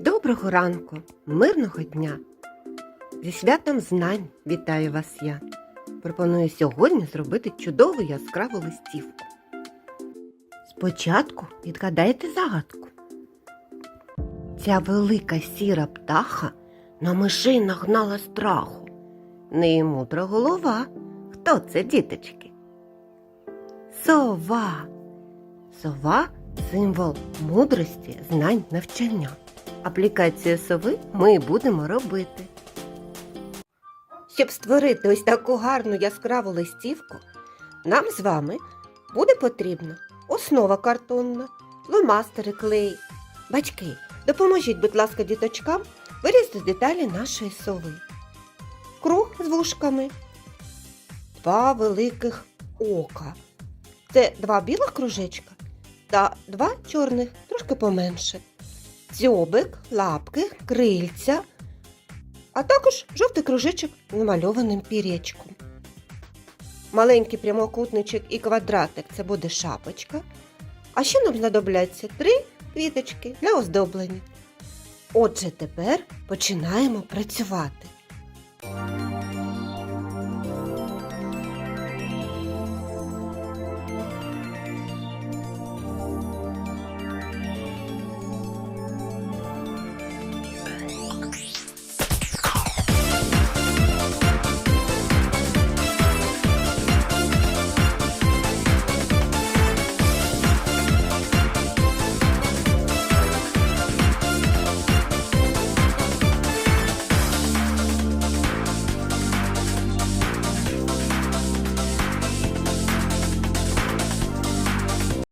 Доброго ранку, мирного дня! Зі святом знань вітаю вас я. Пропоную сьогодні зробити чудову яскраву листівку. Спочатку відгадайте загадку. Ця велика сіра птаха на мишей нагнала страху. В неї мудра голова. Хто це, діточки? Сова. Сова символ мудрості, знань, навчання. Аплікацію сови ми будемо робити. Щоб створити ось таку гарну яскраву листівку, нам з вами буде потрібна основа картонна, фломастери, клей. Батьки, допоможіть, будь ласка, діточкам вирізати деталі нашої сови. Круг з вушками, два великих ока. Це два білих кружечка та два чорних, трошки поменше. Дзьобик, лапки, крильця, а також жовтий кружечок намальованим пір'ячком. Маленький прямокутничок і квадратик це буде шапочка. А ще нам знадобляться три квіточки для оздоблення. Отже, тепер починаємо працювати.